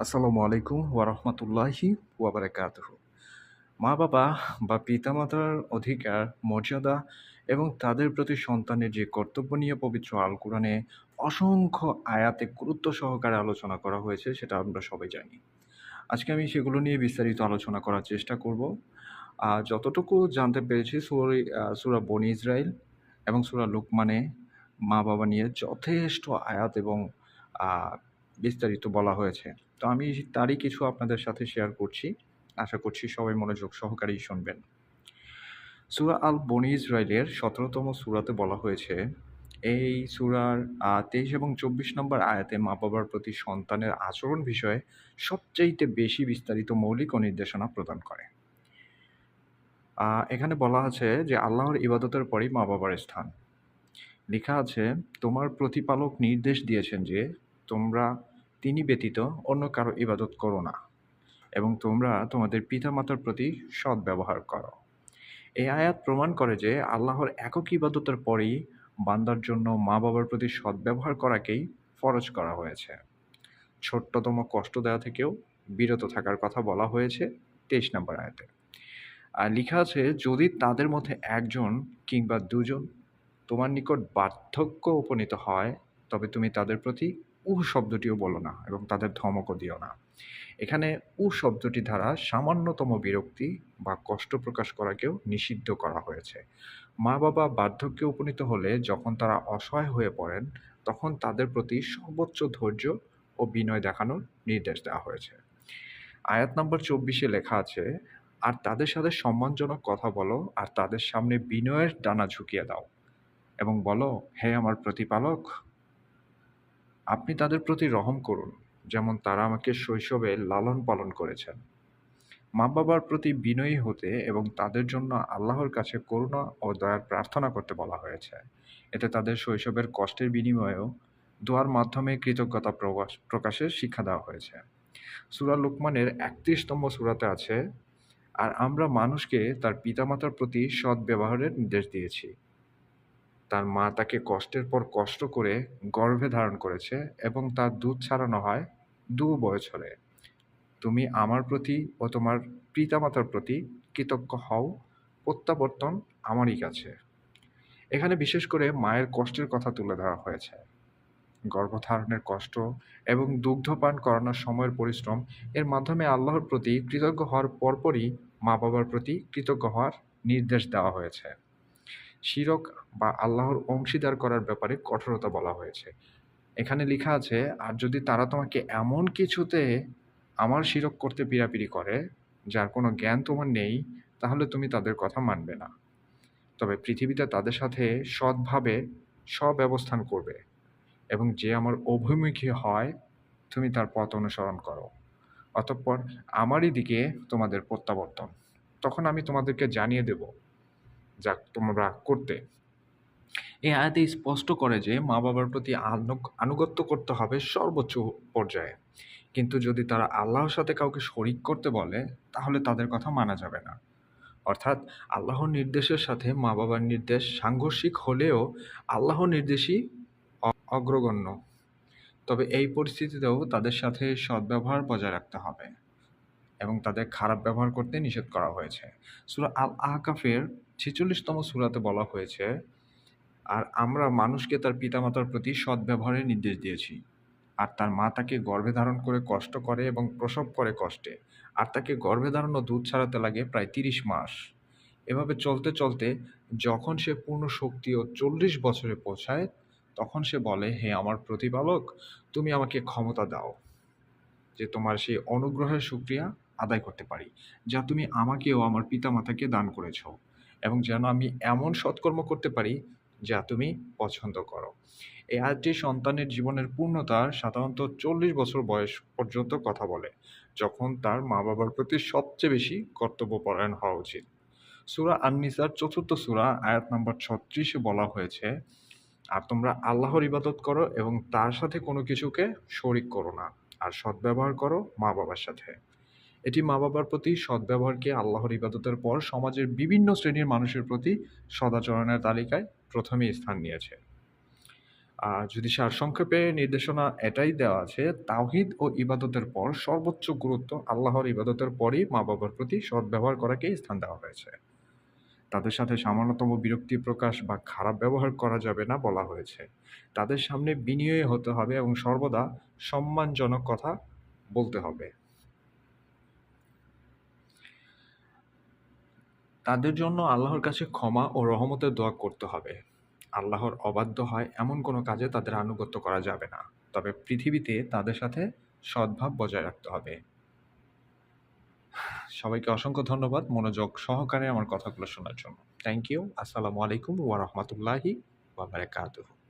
আসসালামু আলাইকুম ওয়ারহমতুল্লাহি ওয়াবারাকাতুহ। মা বাবা বা পিতামাতার অধিকার, মর্যাদা এবং তাদের প্রতি সন্তানের যে কর্তব্য নিয়ে পবিত্র আল কোরআনে অসংখ্য আয়াতে গুরুত্ব সহকারে আলোচনা করা হয়েছে, সেটা আমরা সবাই জানি। আজকে আমি সেগুলো নিয়ে বিস্তারিত আলোচনা করার চেষ্টা করব। আর যতটুকু জানতে পেরেছি, সুরি সুরা বনি ইসরায়েল এবং সুরা লুকমানে মা বাবা নিয়ে যথেষ্ট আয়াত এবং বিস্তারিত বলা হয়েছে। তো আমি তারই কিছু আপনাদের সাথে শেয়ার করছি। আশা করছি সবাই মনোযোগ সহকারেই শুনবেন। সুরা আল বনি ইসরায়েলের সতেরোতম সুরাতে বলা হয়েছে, এই সুরার তেইশ এবং চব্বিশ নম্বর আয়াতে মা বাবার প্রতি সন্তানের আচরণ বিষয়ে সবচাইতে বেশি বিস্তারিত মৌলিক ও নির্দেশনা প্রদান করে। এখানে বলা আছে যে আল্লাহর ইবাদতের পরেই মা বাবার স্থান। লেখা আছে, তোমার প্রতিপালক নির্দেশ দিয়েছেন যে তোমরা তিনি ব্যতীত অন্য কারও ইবাদত করো না, এবং তোমরা তোমাদের পিতামাতার প্রতি সৎ ব্যবহার করো। এই আয়াত প্রমাণ করে যে আল্লাহর একক ইবাদতের পরেই বান্দার জন্য মা বাবার প্রতি সদ্ব্যবহার করাকেই ফরজ করা হয়েছে। ছোট্টতম কষ্ট দেওয়া থেকেও বিরত থাকার কথা বলা হয়েছে তেইশ নম্বর আয়াতে। আর লেখা আছে, যদি তাদের মধ্যে একজন কিংবা দুজন তোমার নিকট বার্ধক্য উপনীত হয়, তবে তুমি তাদের প্রতি উহ শব্দটিও বলো না এবং তাদের ধমকও দিও না। এখানে উ শব্দটি দ্বারা সামান্যতম বিরক্তি বা কষ্ট প্রকাশ করাকেও নিষিদ্ধ করা হয়েছে। মা বাবা বার্ধক্যে উপনীত হলে যখন তারা অসহায় হয়ে পড়েন, তখন তাদের প্রতি সর্বোচ্চ ধৈর্য ও বিনয় দেখানোর নির্দেশ দেওয়া হয়েছে। আয়াত নম্বর চব্বিশে লেখা আছে, আর তাদের সাথে সম্মানজনক কথা বলো, আর তাদের সামনে বিনয়ের ডানা ঝুঁকিয়ে দাও এবং বলো, হে আমার প্রতিপালক আপনি তাদের প্রতি রহম করুন, যেমন তারা আমাকে শৈশবে লালন পালন করেছেন। মা বাবার প্রতি বিনয়ী হতে এবং তাদের জন্য আল্লাহর কাছে করুণা ও দয়ার প্রার্থনা করতে বলা হয়েছে। এতে তাদের শৈশবের কষ্টের বিনিময়েও দোয়ার মাধ্যমে কৃতজ্ঞতা প্রকাশ, প্রকাশের শিক্ষা দেওয়া হয়েছে। সুরা লুকমানের একত্রিশতম সুরাতে আছে, আর আমরা মানুষকে তার পিতামাতার প্রতি সৎ ব্যবহারের নির্দেশ দিয়েছি। তার মা তাকে কষ্টের পর কষ্ট করে গর্ভে ধারণ করেছে এবং তার দুধ ছাড়ানো হয় দু বছরে। তুমি আমার প্রতি ও তোমার পিতামাতার প্রতি কৃতজ্ঞ হও, প্রত্যাবর্তন আমারই কাছে। এখানে বিশেষ করে মায়ের কষ্টের কথা তুলে ধরা হয়েছে। গর্ভধারণের কষ্ট এবং দুগ্ধপান করানোর সময়ের পরিশ্রম এর মাধ্যমে আল্লাহর প্রতি কৃতজ্ঞ হওয়ার পরপরই মা বাবার প্রতি কৃতজ্ঞ হওয়ার নির্দেশ দেওয়া হয়েছে। শিরক বা আল্লাহর অংশীদার করার ব্যাপারে কঠোরতা বলা হয়েছে। এখানে লেখা আছে, আর যদি তারা তোমাকে এমন কিছুতে আমার শিরক করতে পিড়াপিড়ি করে, যার কোনো জ্ঞান তোমার নেই, তাহলে তুমি তাদের কথা মানবে না। তবে পৃথিবীতে তাদের সাথে সৎভাবে স্বব্যবস্থান করবে এবং যে আমার অভিমুখী হয়, তুমি তার পথ অনুসরণ করো। অতঃপর আমারই দিকে তোমাদের প্রত্যাবর্তন। তখন আমি তোমাদেরকে জানিয়ে দেব যা তোমরা করতে। এই আয়াতে স্পষ্ট করে যে মা বাবার প্রতি আনুগ- আনুগত্য করতে হবে সর্বোচ্চ পর্যায়ে। কিন্তু যদি তারা আল্লাহর সাথে কাউকে শরিক করতে বলে, তাহলে তাদের কথা মানা যাবে না। অর্থাৎ, আল্লাহর নির্দেশের সাথে মা বাবার নির্দেশ সাংঘর্ষিক হলেও আল্লাহ নির্দেশই অগ্রগণ্য। তবে এই পরিস্থিতিতেও তাদের সাথে সদ্ব্যবহার বজায় রাখতে হবে এবং তাদের খারাপ ব্যবহার করতে নিষেধ করা হয়েছে। সুরা আল আহকাফের ছেচল্লিশতম সূরাতে বলা হয়েছে, আর আমরা মানুষকে তার পিতামাতার প্রতি সদ্ব্যবহারের নির্দেশ দিয়েছি। আর তার মা তাকে গর্ভে ধারণ করে কষ্ট করে এবং প্রসব করে কষ্টে। আর তাকে গর্ভে ধারণ ও দুধ ছাড়াতে লাগে প্রায় তিরিশ মাস। এভাবে চলতে চলতে যখন সে পূর্ণ শক্তি ও চল্লিশ বছরে পৌঁছায়, তখন সে বলে, হে আমার প্রতিপালক, তুমি আমাকে ক্ষমতা দাও যে তোমার সেই অনুগ্রহের সুক্রিয়া আদায় করতে পারি, যা তুমি আমাকে ও আমার পিতামাতাকে দান করেছ। এবং যেন আমি এমন সৎকর্ম করতে পারি যা তুমি পছন্দ করো। এই আয়াতটি সন্তানের জীবনের পূর্ণতা সাধারণত চল্লিশ বছর বয়স পর্যন্ত কথা বলে, যখন তার মা বাবার প্রতি সবচেয়ে বেশি কর্তব্যপরায়ণ হওয়া উচিত। সুরা আননিসার চতুর্থ সুরা, আয়াত নম্বর ছত্রিশে বলা হয়েছে, আর তোমরা আল্লাহর ইবাদত করো এবং তার সাথে কোনো কিছুকে শরিক করো না, আর সদ্ব্যবহার করো মা বাবার সাথে। এটি মা বাবার প্রতি সদ্ব্যবহারকে আল্লাহর ইবাদতের পর সমাজের বিভিন্ন শ্রেণির মানুষের প্রতি সদাচরণের তালিকায় প্রথমেই স্থান নিয়েছে। আর যদি সারসংক্ষেপে নির্দেশনা এটাই দেওয়া আছে, তাওহিদ ও ইবাদতের পর সর্বোচ্চ গুরুত্ব আল্লাহর ইবাদতের পরই মা বাবার প্রতি সদ্ব্যবহার করাকেই স্থান দেওয়া হয়েছে। তাদের সাথে সামান্যতম বিরক্তি প্রকাশ বা খারাপ ব্যবহার করা যাবে না বলা হয়েছে। তাদের সামনে বিনিয়োগ হতে হবে এবং সর্বদা সম্মানজনক কথা বলতে হবে। তাদের জন্য আল্লাহর কাছে ক্ষমা ও রহমতের দোয়া করতে হবে। আল্লাহর অবাধ্য হয় এমন কোনো কাজে তাদের আনুগত্য করা যাবে না। তবে পৃথিবীতে তাদের সাথে সদ্ভাব বজায় রাখতে হবে। সবাইকে অসংখ্য ধন্যবাদ মনোযোগ সহকারে আমার কথাগুলো শোনার জন্য। থ্যাংক ইউ আসসালামু আলাইকুম ওয়া বারাকাতুহু।